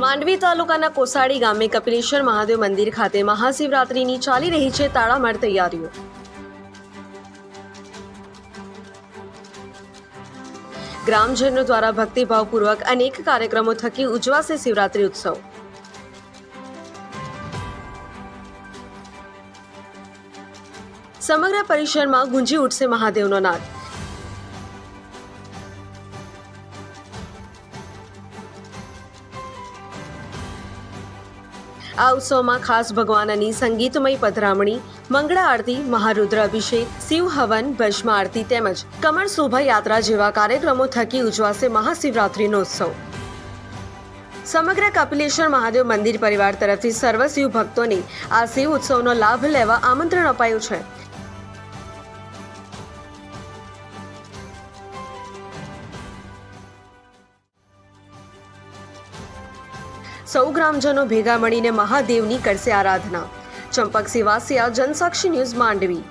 માંડવી તાલુકાના કોસાડી ગામે કપિલેશ્વર મહાદેવ મંદિર ખાતે મહાશિવરાત્રિની ચાલી રહી છે તાળામાર તૈયારીઓ. ગ્રામજનો દ્વારા ભક્તિભાવપૂર્વક અનેક કાર્યક્રમો થકી ઉજવાશે શિવરાત્રી ઉત્સવ. સમગ્ર પરિસરમાં ગુંજી ઉઠશે મહાદેવનો નાદ. આ ઉત્સવમાં ખાસ ભગવાનની સંગીતમય પધરામણી, મંગળા આરતી, મહારુદ્ર અભિષેક, શિવ હવન, ભસ્મ આરતી તેમજ કમળ શોભાયાત્રા જેવા કાર્યક્રમો થકી ઉજવાશે મહાશિવરાત્રિનો ઉત્સવ. સમગ્ર કપિલેશ્વર મહાદેવ મંદિર પરિવાર તરફથી સર્વ શિવ ભક્તોને આ શિવ ઉત્સવનો લાભ લેવા આમંત્રણ અપાયું છે. સૌ ગ્રામજનો ભેગા મળીને મહાદેવની કરશે આરાધના. ચંપક સિવાસિયા જનસાક્ષી ન્યૂઝ માંડવી.